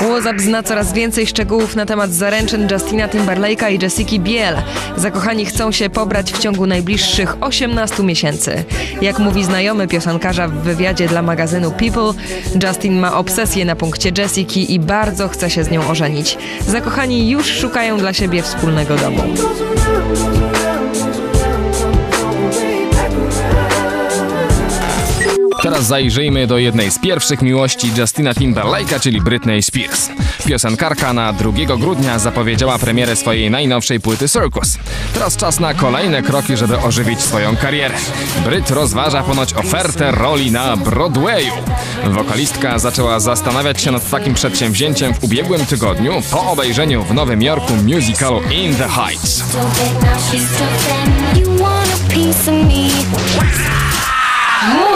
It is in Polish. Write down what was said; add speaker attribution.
Speaker 1: WhatsApp zna coraz więcej szczegółów na temat zaręczyn Justina Timberlake'a i Jessiki Biel. Zakochani chcą się pobrać w ciągu najbliższych 18 miesięcy. Jak mówi znajomy piosenkarza w wywiadzie dla magazynu People, Justin ma obsesję na punkcie Jessiki i bardzo chce się z nią ożenić. Zakochani już szukają dla siebie wspólnego domu.
Speaker 2: Teraz zajrzyjmy do jednej z pierwszych miłości Justina Timberlake'a, czyli Britney Spears. Piosenkarka na 2 grudnia zapowiedziała premierę swojej najnowszej płyty Circus. Teraz czas na kolejne kroki, żeby ożywić swoją karierę. Brit rozważa ponoć ofertę roli na Broadwayu. Wokalistka zaczęła zastanawiać się nad takim przedsięwzięciem w ubiegłym tygodniu po obejrzeniu w Nowym Jorku musicalu In the Heights.
Speaker 3: so